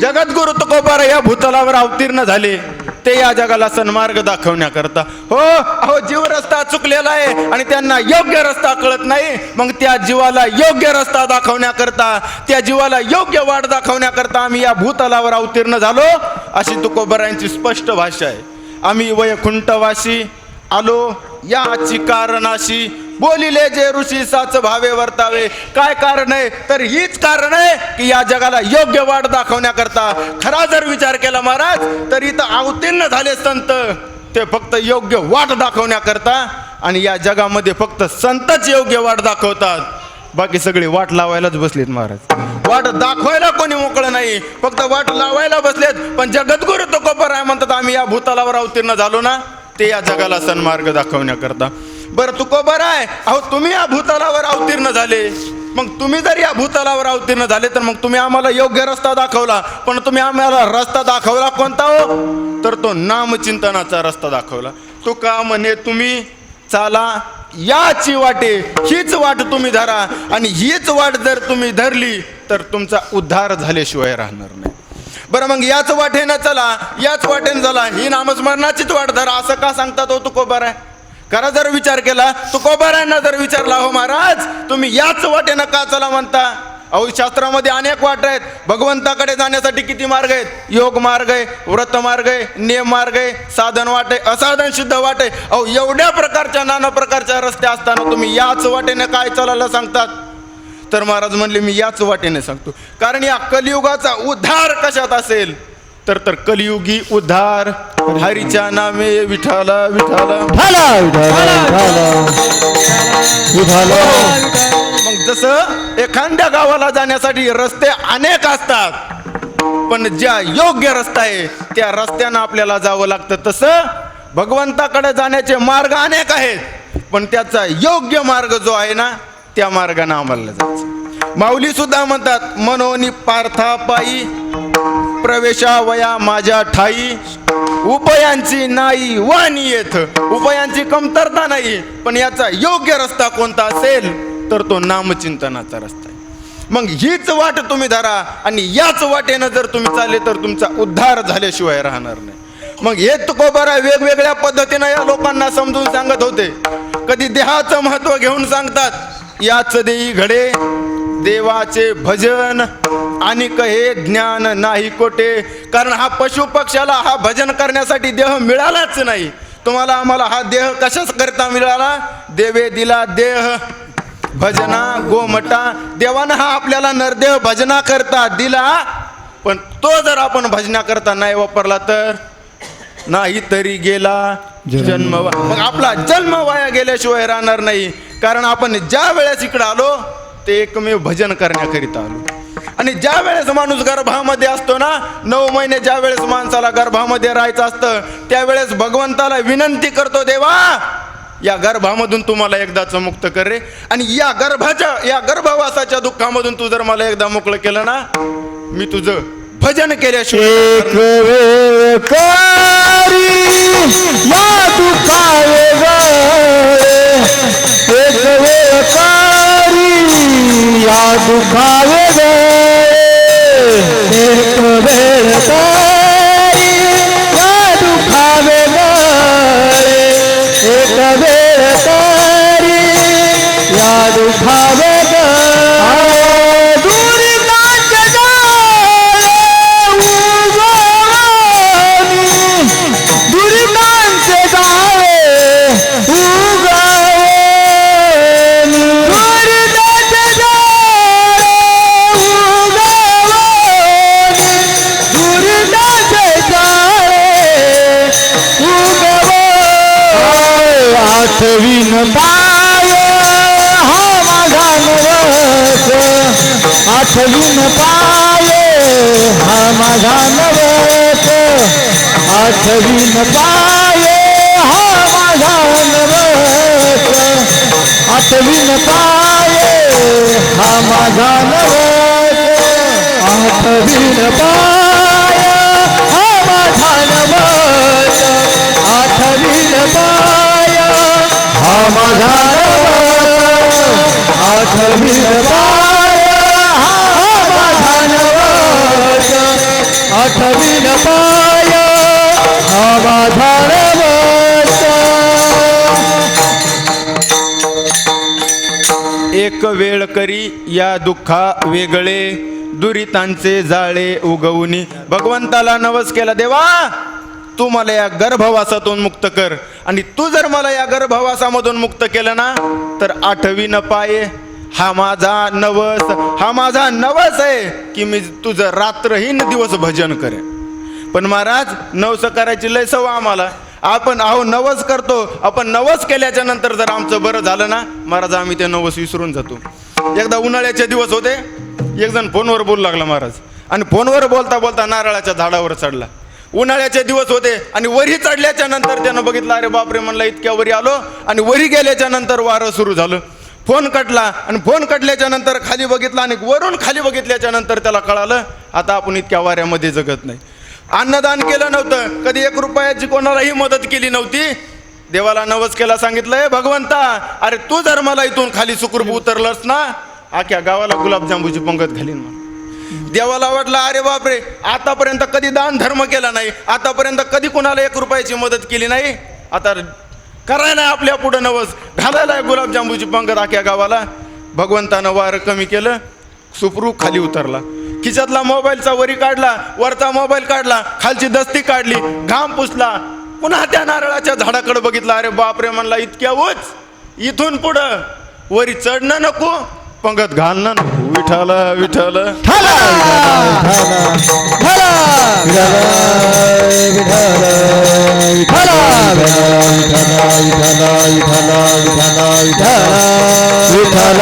जगद्गुरु तुकोबार या भूतलावर अवतीर्ण झाले. ते या जगाला सन्मार्ग दाखवण्याकरता. हो अहो जीव रस्ता चुकलेला आहे आणि त्यांना योग्य रस्ता कळत नाही. मग त्या जीवाला योग्य रस्ता दाखवण्याकरता त्या जीवाला योग्य वाट दाखवण्याकरता आम्ही या भूतलावर अवतीर्ण झालो अशी तुकोबरांची स्पष्ट भाषा आहे. आम्ही वैकुंठवासी आलो याची कारणाशी बोलिले जे ऋषी साच भावे वर्तावे. काय कारण आहे? तर हीच कारण आहे की या जगाला योग्य वाट दाखवण्याकरता खरा जर विचार केला महाराज तर इथं अवतीर्ण झाले संत. ते फक्त योग्य वाट दाखवण्याकरता आणि या जगामध्ये फक्त संतच योग्य वाट दाखवतात. बाकी सगळी वाट लावायलाच बसलेत महाराज. वाट दाखवायला कोणी मोकळं नाही. फक्त वाट लावायला बसलेत. पण जगद्गुरु तो कोपर आहे म्हणतात आम्ही या भूतालावर अवतीर्ण झालो ना. ते या जगाला सन्मार्ग दाखवण्याकरता. बरं तुको बरं आहे? अहो तुम्ही या भूतलावर अवतीर्ण झाले. मग तुम्ही जर या भूतलावर अवतीर्ण झाले तर मग तुम्ही आम्हाला योग्य रस्ता दाखवला. पण तुम्ही आम्हाला रस्ता दाखवला कोणता हो? तर तो नामचिंतनाचा रस्ता दाखवला. तो का म्हणे तुम्ही चाला याची वाटे हीच वाट तुम्ही धरा. आणि हीच वाट जर तुम्ही धरली तर तुमचा उद्धार झाल्याशिवाय राहणार नाही. बरं मग याच वाटेनं चला. याच वाटेनं चला. ही नामस्मरणाचीच वाट धरा. असं का सांगतात हो तुको बरं आहे? करा जर विचार केला तुकोबारांना जर विचारला हो महाराज तुम्ही याच वाटेनं का चला म्हणता? अहो शास्त्रामध्ये अनेक वाट आहेत. भगवंताकडे जाण्यासाठी किती मार्ग आहेत? योग मार्ग आहे व्रत मार्ग आहे नियम मार्ग आहे साधन वाट आहे असाधन शुद्ध वाट आहे. अहो एवढ्या प्रकारच्या नाना प्रकारच्या रस्ते असताना तुम्ही याच वाटेनं काय चालायला सांगतात? तर महाराज म्हणले मी याच वाटेने सांगतो. कारण या कलियुगाचा उद्धार कशात असेल? तर तर कलियुगी उद्धार. हरीच्या नामे विठाला विठाला. झाला विठाला विठाला. मग जसं एखाद्या गावाला जाण्यासाठी रस्ते अनेक असतात पण ज्या योग्य रस्ता आहे त्या रस्त्यानं आपल्याला जावं लागतं. तसं भगवंताकडे जाण्याचे मार्ग अनेक आहेत पण त्याचा योग्य मार्ग जो आहे ना त्या मार्गाने आम्हाला जायचं. माऊली सुद्धा म्हणतात मनोनी पार्थापायी प्रवेशावया माझ्या ठाई. उपायांची नाही वाणी येथ उपायांची कमतरता नाही पण याचा योग्य रस्ता कोणता असेल तर तो नामचिंतनाचा रस्ता आहे. मग हीच वाट तुम्ही धरा आणि याच वाटेनं जर तुम्ही चालले तर तुमचा उद्धार झाल्याशिवाय राहणार नाही. मग हे तुकोबारा वेगवेगळ्या पद्धतीनं या लोकांना समजून सांगत होते. कधी देहाचं महत्त्व घेऊन सांगतात याच देई घडे देवाचे भजन आणि हे ज्ञान नाही कोटे कारण हा पशु पक्षाला हा भजन करण्यासाठी देह मिळालाच नाही. तुम्हाला आम्हाला हा देह कशाच करता मिळाला? देवे दिला देह. भजना गोमटा. देवानं हा आपल्याला नरदेव भजना करता दिला. पण तो जर आपण भजना करता नाही वापरला तर? नाही तरी गेला जन्म. मग आपला जन्म वाया गेल्याशिवाय राहणार नाही. कारण आपण ज्या वेळेस इकडे आलो ते एकमेव भजन करण्याकरिता आलो. आणि ज्या वेळेस माणूस गर्भामध्ये असतो ना नऊ महिने ज्या वेळेस माणसाला गर्भामध्ये राहायचं असतं त्यावेळेस भगवंताला विनंती करतो देवा या गर्भामधून तू मला एकदाच मुक्त कर रे. आणि या गर्भाच्या या गर्भवासाच्या दुःखामधून तू जर मला एकदा मोकळं केलं ना मी तुझं भजन केल्याशिवाय एक वेळ पाय हा माझा एक वेळ करी या दुःखा वेगळे दुरितांचे जाळे उगवून. भगवंताला नवस केला देवा! तू मला या गर्भवासातून मुक्त कर. आणि तू जर मला या गर्भवासामधून मुक्त केलं ना तर आठवी न पाये हा माझा नवस हा माझा नवस आहे की मी तुझं रात्रहीन दिवस भजन करेन. पण महाराज नवस करायची लय सव आम्हाला. आपण अहो नवस करतो आपण नवस केल्याच्यानंतर जर आमचं बरं झालं ना महाराज आम्ही ते नवस विसरून जातो. एकदा उन्हाळ्याचे दिवस होते एक जण फोनवर बोलू लागला महाराज. आणि फोनवर बोलता बोलता नारळाच्या झाडावर चढला. उन्हाळ्याचे दिवस होते आणि वरी चढल्याच्या नंतर त्यानं बघितलं अरे बापरे म्हणलं इतक्या वरी आलो आणि वरी गेल्याच्यानंतर वारं सुरू झालं. फोन कटला आणि फोन कटल्याच्या नंतर खाली बघितला आणि वरून खाली बघितल्याच्या नंतर त्याला कळालं आता आपण इतक्या वाऱ्यामध्ये जगत नाही. अन्नदान केलं नव्हतं. कधी एक रुपयाची कोणालाही मदत केली नव्हती. देवाला नवस केला सांगितलंय भगवंता अरे तू जर मला इथून खाली सुखरूप उतरलंस ना आख्या गावाला गुलाबजांबूची पंगत घालीन मला देवाला वाटलं अरे बापरे आतापर्यंत कधी दान धर्म केला नाही? आतापर्यंत कधी कोणाला एक रुपयाची मदत केली नाही? आता करायला आपल्या पुढं नवस. घालायला गुलाबजांबूची पंगत आख्या गावाला. भगवंतानं वार कमी केलं सुपरूप खाली उतरला. खिशातला मोबाईलचा वरी काढला वरचा मोबाईल काढला खालची दस्ती काढली घाम पुसला. पुन्हा त्या नारळाच्या झाडाकडे बघितलं अरे बापरे म्हणला इतक्या उच इथून पुढं वरी चढणं नको. पंगत घालणं नको विठाल विठाल ठाला! ठाला! विठाल विठाल विठाल विठाल विठाल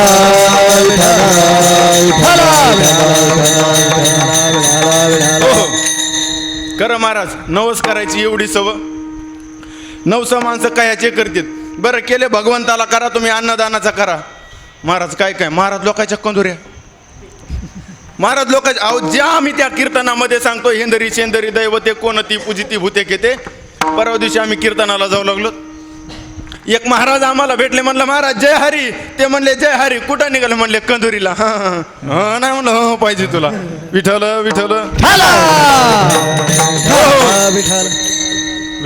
खरं महाराज नवस करायची एवढी सव नवस माणसं काय ह्याचे करतात. बरं केले भगवंताला करा तुम्ही अन्नदानाचा करा. महाराज काय काय? महाराज लोकांच्या कंदुऱ्या. महाराज लोक अहो ज्या आम्ही त्या कीर्तनामध्ये सांगतो हेंदरी शेंदरी दैवते कोणती पूजिती भूते घेते परवा दिवशी आम्ही कीर्तनाला जाऊ लागलो. एक महाराज आम्हाला भेटले म्हणलं महाराज जय हरी. ते म्हणले जय हरी. कुठं निघाले? म्हणले कंदुरीला. हा हा, हा. नाही म्हणलं हो पाहिजे तुला. विठल विठल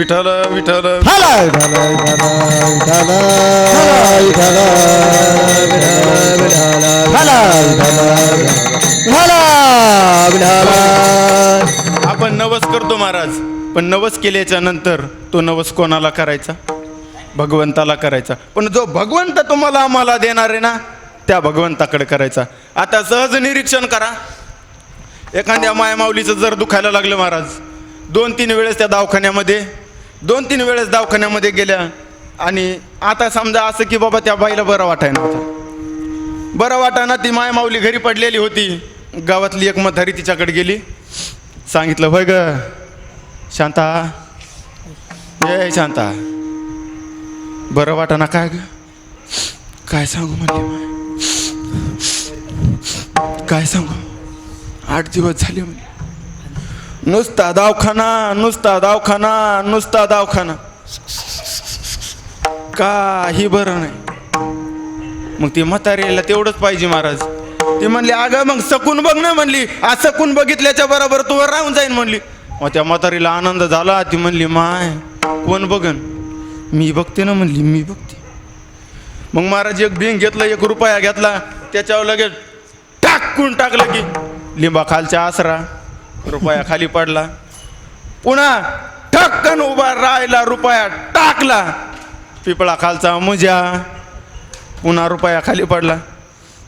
ठाला विठल विठल ठाला विठाल विठाल ठाला ठाला विठाल आपण नवस करतो महाराज. पण नवस केल्याच्यानंतर तो नवस कोणाला करायचा? भगवंताला करायचा. पण जो भगवंत तुम्हाला आम्हाला देणार आहे ना त्या भगवंताकडे करायचा. आता सहज निरीक्षण करा. एखाद्या मायमाऊलीचं जर दुखायला लागलं महाराज दोन तीन वेळेस त्या दवाखान्यामध्ये दोन तीन वेळेस दवाखान्यामध्ये गेल्या आणि आता समजा असं की बाबा त्या बाईला बरं वाटाय नव्हतं. बरं वाटाना ती मायमाऊली घरी पडलेली होती. गावातली एक म्हातारी तिच्याकडे गेली. सांगितलं होय ग शांता. ये शांता. बरं वाटाना काय ग? काय सांगू म्हणले माय? काय सांगू? आठ दिवस झाले म्हणजे नुसता दवाखाना नुसता दवाखाना नुसता दवाखाना. काही बरं नाही. मग ती म्हातारीला तेवढंच पाहिजे महाराज. ती म्हणली अगं मग सकून बघ ना म्हणली. आ सकून बघितल्याच्या बरोबर तू राहून जाईन म्हणली. मग त्या म्हातारीला आनंद झाला. ती म्हणली माय कोण बघन? मी बघते ना म्हणली. मी बघते. मग महाराज एक बिंग घेतलं एक रुपया घेतला. त्याच्यावर लगेच टाकून टाकलं की लिंबा खालच्या आसरा. रुपया खाली पडला. पुन्हा ठक्कन उभा राहिला रुपया टाकला. पिपळा खालचा मुजा. पुन्हा रुपया खाली पडला.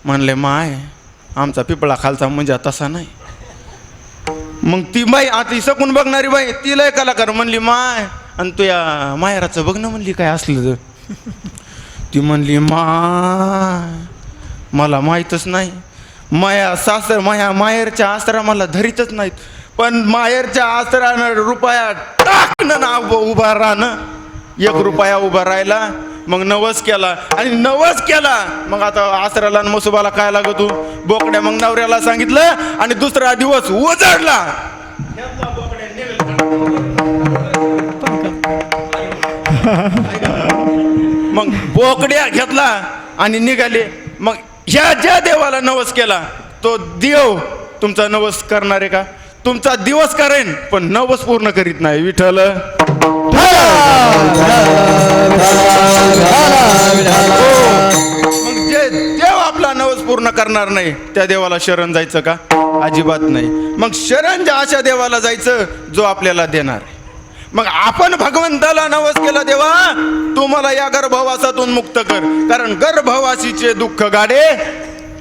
म्हणले माय आमचा पिपळा खालचा मुंजा तसा नाही. मग ती बाई आता सकून बघणारी बाई तिला कलाकार म्हणली माय आणि तुया या मायराचं बघ ना म्हणली काय असलं तर? ती म्हणली माय मला माहीतच नाही. माया सासर माया माहेरच्या आसरा मला धरीतच नाहीत. पण माहेरच्या आसरानं रुपया टाकणं ना उभं- राहणं. एक रुपया उभा राहिला मग नवस केला. आणि नवस केला मग आता आसराला आणि मसुबाला काय लागत? तू बोकड्या मग नवऱ्याला सांगितलं आणि दुसरा दिवस उजडला मग बोकड्या घेतला आणि निघाले. मग ह्या ज्या देवाला नवस केला तो देव तुमचा नवस करणार आहे का? तुमचा दिवस करेन पण नवस पूर्ण करीत नाही. विठ्ठल. हो. मग जे देव आपला नवस पूर्ण करणार नाही त्या देवाला शरण जायचं का? अजिबात नाही. मग शरण ज्या अशा देवाला जायचं जो आपल्याला देणार. मग आपण भगवंताला नवस केला देवा तू मला या गर्भवासातून मुक्त कर. कारण गर्भवासीचे दुःख गाडे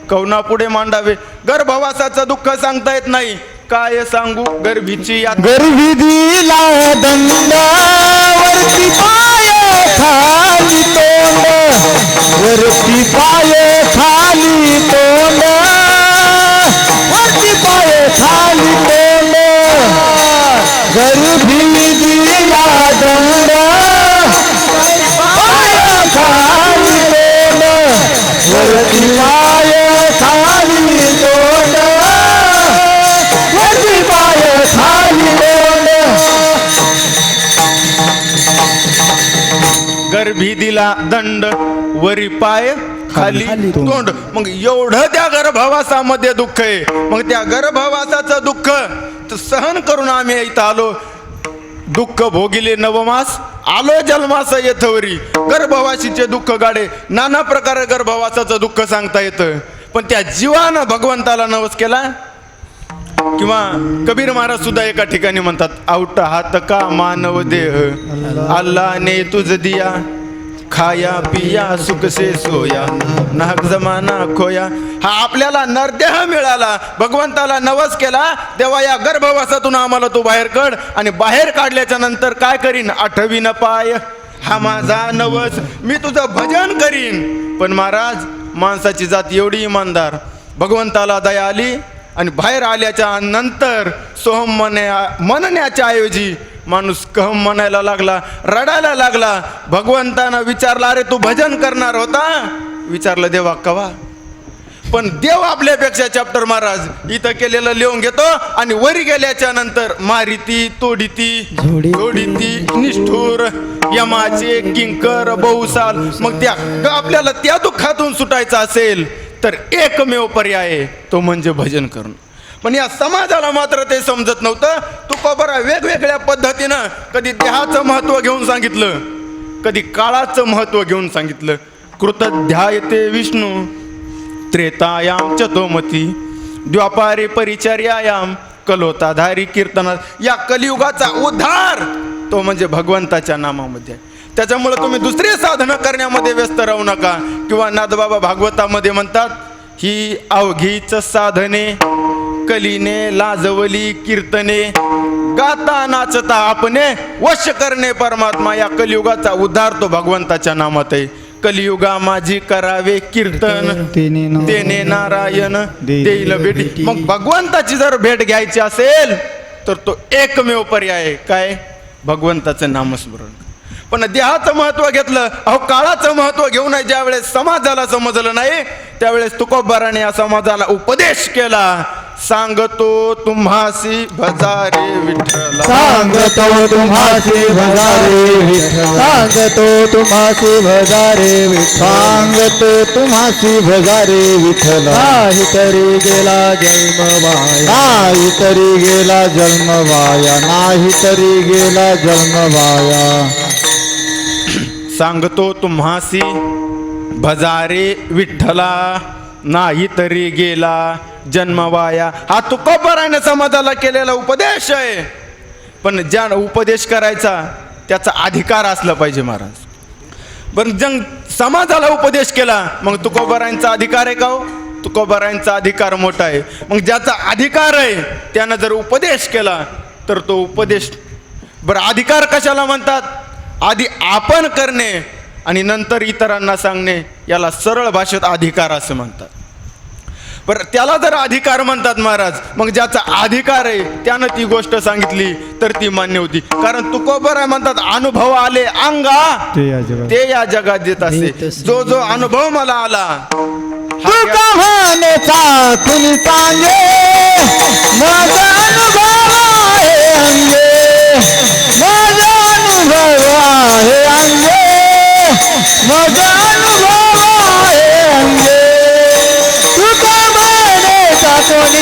कवना पुढे मांडावे. गर्भवासाचं दुःख सांगता येत नाही. काय सांगू? गर्भीची या गर्भी दिला दंड वरती पाय खाली तोंड. वरती पाय खाली तोंड. वरती पाय खाली तोंड. गर्भी दिला दंड वरी पाय खाली. तोंड मग एवढं त्या गर्भवासामध्ये दुःख आहे मग त्या गर्भवासाचं दुःख सहन करून आम्ही इथं आलो. दुःख भोगिले नवमास आलो जन्मास येथवरी. गर्भवासीचे दुःख गाडे नाना प्रकारे गर्भवासाचं दुःख सांगता येतं. पण त्या जीवानं भगवंताला नवस केला. किंवा कबीर महाराज सुद्धा एका ठिकाणी म्हणतात आउट हात का मानव देह? अल्ला ने तुझ दिया. खाया पिया सुख से सोया. नाहक जमाना खोया. हा आपल्याला नरदेह मिळाला. भगवंताला नवस केला. तेव्हा या गर्भवासातून आम्हाला तो बाहेर काढ आणि बाहेर काढल्याच्या नंतर काय करीन? आठवीन पाय. हा माझा नवस. मी तुझं भजन करीन. पण महाराज माणसाची जात एवढी इमानदार. भगवंताला दया आली आणि बाहेर आल्याच्यानंतर सोहम मन्या म्हणण्याच्या ऐवजी माणूस कहम म्हणायला लागला रडायला लागला. भगवंतानं विचारला अरे तू भजन करणार होता? विचारलं देवा कवा? पण देव आपल्यापेक्षा चॅप्टर महाराज इथं केलेलं लिहून घेतो आणि वरी गेल्याच्यानंतर मारिती तोडीती झोडीती. जोडीती निष्ठूर यमाचे किंकर बहुसाल. मग त्या आपल्याला त्या दुःखातून सुटायचं असेल तर एकमेव पर्याय तो म्हणजे भजन करणं. पण या समाजाला मात्र ते समजत नव्हतं. तुकोबरा वेगवेगळ्या पद्धतीनं कधी देहाचं महत्त्व घेऊन सांगितलं कधी काळाचं महत्त्व घेऊन सांगितलं. कृतध्यायते विष्णू त्रेतायाम चतोमती द्वापारे परिचर्यायाम कलोताधारी कीर्तनात. या कलियुगाचा उद्धार तो म्हणजे भगवंताच्या नामामध्ये आहे. त्याच्यामुळे तुम्ही दुसरी साधनं करण्यामध्ये व्यस्त राहू नका. किंवा नादबाबा भागवतामध्ये म्हणतात ही अवघीच साधने कलीने लाजवली कीर्तने गाता नाचता आपणे वश करणे परमात्मा या कलियुगाचा उद्धार तो भगवंताच्या नामात आहे. कलियुगा माझी करावे कीर्तन तेने नारायण देईल भेटी. मग भगवंताची जर भेट घ्यायची असेल तर तो एकमेव पर्याय आहे. काय? भगवंताचं नामस्मरण. पण देहाचं महत्त्व घेतलं अहो काळाचं महत्त्व घेऊ नये ज्यावेळेस समाजाला समजलं नाही त्यावेळेस तुकोबाराने या समाजाला उपदेश केला. सांगतो तुम्हासी भजारे विठ्ठला. सांगतो तुम्हासी भजारे विठ्ठल. सांगतो तुम्हासी भजारे विठ्ठल. सांगतो तुम्हासी भजारे विठ्ठल. नाही तरी गेला जन्म वाया नाही तरी गेला जन्म वाया नाही तरी गेला जन्म वाया सांगतो तुम्हासी भजारे विठ्ठला. नाही तरी गेला जन्मवाया. हा तुकोबाराने समाजाला केलेला उपदेश आहे. पण ज्या उपदेश करायचा त्याचा अधिकार असला पाहिजे महाराज. पण जंग समाजाला उपदेश केला मग तुकोबारांचा अधिकार आहे का हो? तुकोबारांचा अधिकार मोठा आहे. मग ज्याचा अधिकार आहे त्यानं जर उपदेश केला तर तो उपदेश बरं अधिकार कशाला म्हणतात? आधी आपण करणे आणि नंतर इतरांना सांगणे याला सरळ भाषेत अधिकार असं म्हणतात. बरं त्याला जर अधिकार म्हणतात महाराज मग ज्याचा अधिकार आहे त्यानं ती गोष्ट सांगितली तर ती मान्य होती. कारण तुकोबर आहे म्हणतात अनुभव आले अंगा. ते या जगात. देत असे. जो जो अनुभव मला आला माझा अनुभव आहे अंगे. कोणी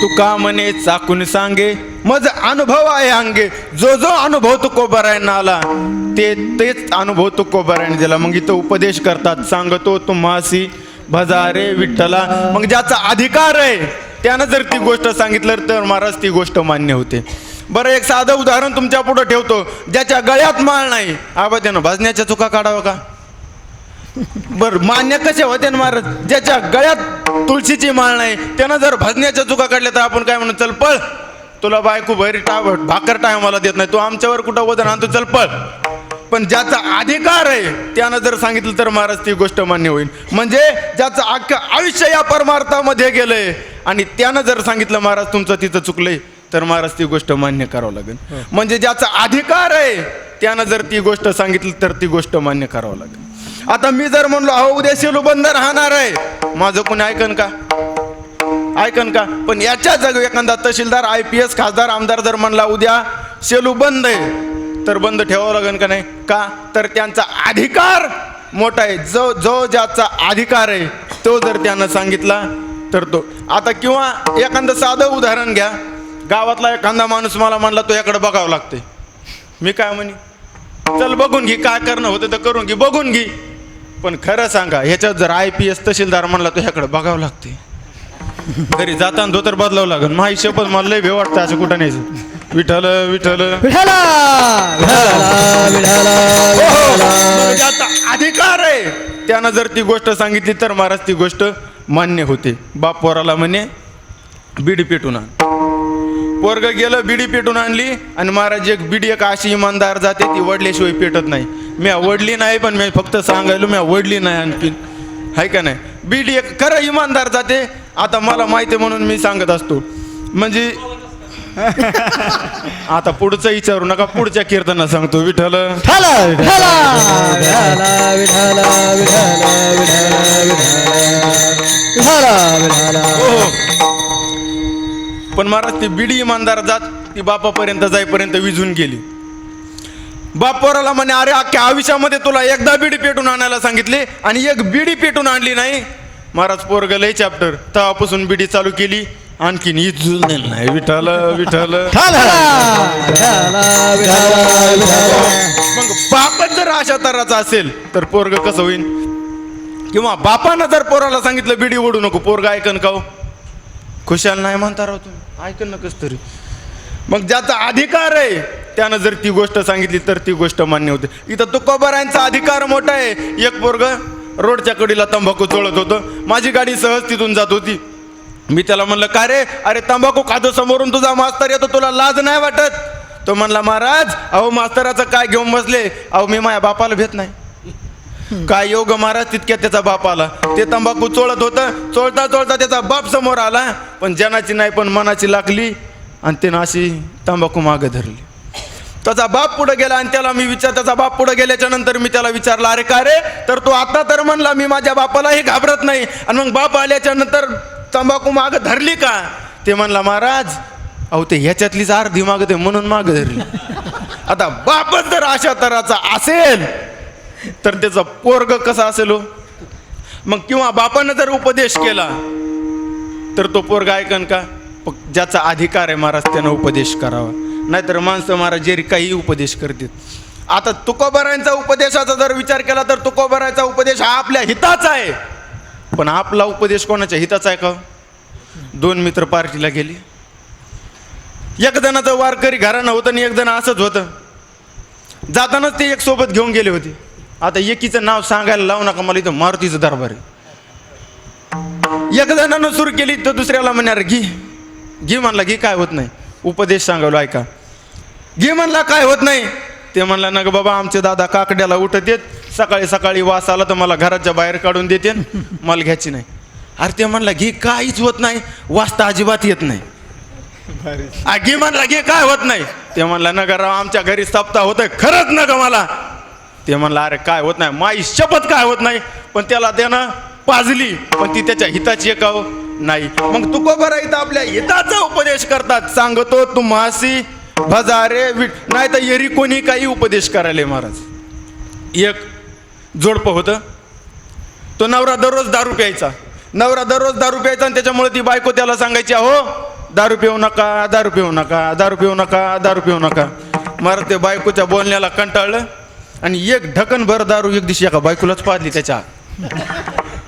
तुका म्हणे चाकून सांगे मज अनुभव आहे अंगे. जो जो अनुभव तू कोबरायण आला ते तेच अनुभव तू कोबरायण दिला. मग इथं उपदेश करतात सांगतो तुम्हासी भजारे विठ्ठला. मग ज्याचा अधिकार आहे त्यानं जर ती गोष्ट सांगितलं तर महाराज ती गोष्ट मान्य होते. बरं एक साधं उदाहरण तुमच्या पुढं ठेवतो. ज्याच्या गळ्यात माळ नाही. आबा त्यानं भाजण्याच्या चुका काढावं का? बर मान्य कसे होते ना महाराज? ज्याच्या गळ्यात तुळशीची माळ नाही त्यानं जर भजण्याच्या चुका काढल्या तर आपण काय म्हणू चल पळ. तुला बायको भैरी टा भाकर टायमाला देत नाही. तू आमच्यावर कुठं वजन आणतो चल पळ. पण ज्याचा अधिकार आहे त्यानं जर सांगितलं तर महाराज ती गोष्ट मान्य होईल. म्हणजे ज्याचं अख्खं आयुष्य या परमार्थामध्ये गेलंय आणि त्यानं जर सांगितलं महाराज तुमचं तिथं चुकलंय तर महाराज ती गोष्ट मान्य करावं लागेल. म्हणजे ज्याचा अधिकार आहे त्यानं जर ती गोष्ट सांगितली तर ती गोष्ट मान्य करावं लागेल. आता मी जर म्हणलो अहो उद्या शेलू बंद राहणार आहे. माझं कोणी ऐकन का? ऐकन का? पण याच्या जागी एखादा तहसीलदार आय पी एस खासदार आमदार जर म्हणला उद्या शेलू बंद आहे तर बंद ठेवावं लागेल का नाही? का? तर त्यांचा अधिकार मोठा आहे. जो जो ज्याचा अधिकार आहे तो जर त्यानं सांगितला तर तो. आता किंवा एखादं साधं उदाहरण घ्या. गावातला एखादा माणूस मला म्हणला तो याकडे बघावं लागते मी काय म्हणे? चल बघून घे. काय करणं होतं तर करून घे. बघून घे. पण खरं सांगा ह्याच्यात जर आय पी एस तहसीलदार म्हणला तो ह्याकडे बघावं लागते घरी जाताना धोतर बदलावं लागेल माझी शपथ मला लय भे वाटतं असं कुठं नाही विठाला विठाला विठाला अधिकार आहे. त्यानं जर ती गोष्ट सांगितली तर महाराज ती गोष्ट मान्य होते. बाप पोराला म्हणे बिडी पेटून आण. पोरग गेलं बिडी पेटून आणली आणि महाराज एक बिडी एक अशी इमानदार जाते ती वडल्याशिवाय पेटत नाही. मी वडली नाही पण मी फक्त सांगायलो मी वडली नाही आणखी आहे का नाही? बिडी एक खरं इमानदार जाते आता मला माहिती म्हणून मी सांगत असतो. म्हणजे आता पुढचं विचारू नका पुढच्या कीर्तना सांगतो विठ्ठल. हो, हो. पण महाराज ती बिडी इमानदार जात ती बापापर्यंत जाईपर्यंत विजून गेली. बापाराला म्हणे अरे अख्ख्या आयुष्यामध्ये तुला एकदा बिडी पेटून आणायला सांगितली आणि एक बिडी पेटून आणली नाही महाराज पोरग लय चॅप्टर तेव्हापासून बिडी चालू केली. आणखीन इजून नाही. विठाल विठाल मग बापच जर अशा तराचा असेल तर पोरग कसं होईल किंवा बापानं जर पोराला सांगितलं बिडी ओढू नको पोरग ऐकन का हो? खुशाल नाही म्हणता राव तुम्ही. ऐकन नकच तरी. मग ज्याचा अधिकार आहे त्यानं जर ती गोष्ट सांगितली तर ती गोष्ट मान्य होते. इथं तुकोबारायांचा अधिकार मोठा आहे. एक पोरग रोडच्या कडीला तंबाखू चोळत होतं. माझी गाडी सहज तिथून जात होती. मी त्याला म्हणलं का रे? अरे तंबाखू खातो समोरून तुझा मास्तर येतो तुला लाज नाही वाटत? तो म्हणला महाराज अहो मास्तराचं काय घेऊन बसले? अहो मी माझ्या बापाला भेट नाही. काय योग महाराज तितक्यात त्याचा बाप आला. ते तंबाखू चोळत होतं. चोळता चोळता त्याचा बाप समोर आला. पण जनाची नाही पण मनाची लागली. आणि त्यानं अशी तंबाखू मागं धरली. त्याचा बाप पुढे गेला आणि त्याला मी विचार त्याचा बाप पुढे गेल्याच्यानंतर मी त्याला विचारला अरे का रे? तर तो आता तर म्हणला मी माझ्या बापालाही घाबरत नाही. आणि मग बाप आल्याच्यानंतर तंबाखू माग धरली का? ते म्हणला महाराज अहो ते ह्याच्यातलीच अर्धी माग ते म्हणून माग धरली. आता बापच जर अशा तराचा असेल तर त्याचा पोरग कसा असेल हो? मग किंवा बापानं जर उपदेश केला तर तो पोरग ऐकन का? ज्याचा अधिकार आहे महाराज त्यानं उपदेश करावा. नाहीतर माणसं महाराज काही उपदेश करतात आता तुकोबारायांचा उपदेशाचा जर विचार केला तर तुकोबारायचा उपदेश हा आपल्या हिताचा आहे. पण आपला उपदेश कोणाच्या हिताचा आहे का? दोन मित्र पार्टीला गेले. एक जणाचं वारकरी घरानं होतं आणि एक जण असंच होतं. जातानाच ते एक सोबत घेऊन गेले होते. आता एकीचं नाव सांगायला लावू नका मला इथं मारुतीचं दरबार आहे. एक जणानं सुरू केली तर दुसऱ्याला म्हणणार घी. घी म्हणला घी काय होत नाही. उपदेश सांगावलो ऐका. घे म्हणला काय होत नाही. ते म्हणला ना ग बाबा आमचे दादा काकड्याला उठत येत सकाळी सकाळी वास आला तर मला घराच्या बाहेर काढून देते मला घ्यायची नाही. अरे ते म्हणला घे काहीच होत नाही. वाचता अजिबात येत नाही. घे म्हणला घे काय होत नाही. ते म्हणला न राव आमच्या घरी सप्ताह होतंय. खरंच न ग मला. ते म्हणला अरे काय होत नाही. माई शपथ काय होत नाही. पण त्याला त्यानं पाजली. पण ती त्याच्या हिताची एकाव नाही. मग तुको बरं इथं आपल्या हिताचा उपदेश करतात. सांगतो तुम्हासी भजारे विट. नाही तर येरी कोणी काही उपदेश करायला महाराज. एक जोडपं होतं. तो नवरा दररोज दारू प्यायचा. नवरा दररोज दारू प्यायचा आणि त्याच्यामुळे ती बायको त्याला सांगायची अहो दारू पिऊ नका दारू पिऊ नका दारू पिऊ नका दारू पिऊ नका. महाराज ते बायकोच्या बोलण्याला कंटाळलं आणि एक ढकन भर दारू एक दिवशी एका बायकोलाच पाजली त्याच्या.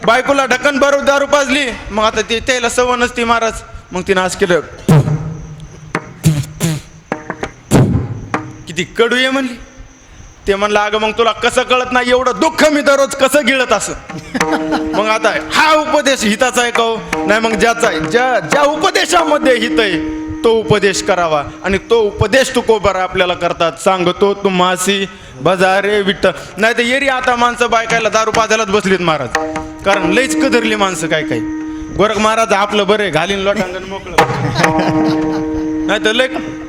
बायकोला ढकन भर दारू पाजली. मग आता ते त्याला सवय नसती महाराज. मग तिनं आज केलं. किती कडू आहे म्हणली. ते म्हणलं अगं मग तुला कसं कळत नाही? एवढं दुःख मी दररोज कसं गिळत असं? मग आता हा उपदेश हिताचा आहे का हो? नाही मग ज्याचा आहे. ज्या ज्या उपदेशामध्ये हित आहे तो उपदेश करावा आणि तो उपदेश तू कोबारा आपल्याला करतात. सांगतो तुम्हासी बजारे विठ्ठ नाही तर येरी आता माणसं बायकायला दारू पाजायलाच बसलीत महाराज. कारण लईच कदरली माणसं काय काय. गोरख महाराज आपलं बरे घालीन लोटांगण मोकळं. नाही तर लय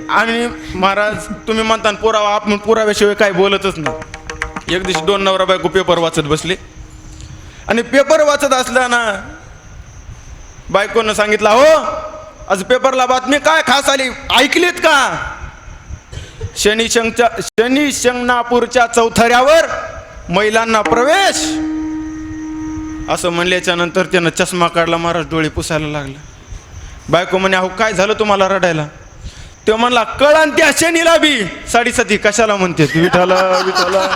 आणि महाराज तुम्ही म्हणता पुरावा आपण पुराव्याशिवाय काय बोलतच नाही. एक दिवशी दोन नवरा बायको पेपर वाचत बसले. आणि पेपर वाचत असताना बायकोनं सांगितलं हो आज पेपरला बातमी काय खास आली? ऐकलीत का? शनी शंकच्या शनी शंगनापूरच्या चौथऱ्यावर महिलांना प्रवेश. असं म्हणल्याच्या नंतर त्यानं चष्मा काढला महाराज डोळे पुसायला लागला. बायको म्हणे अहो काय झालं तुम्हाला रडायला? तो म्हणला कळण त्या शनीला बी. साडेसाती कशाला म्हणते विठाला विठाला.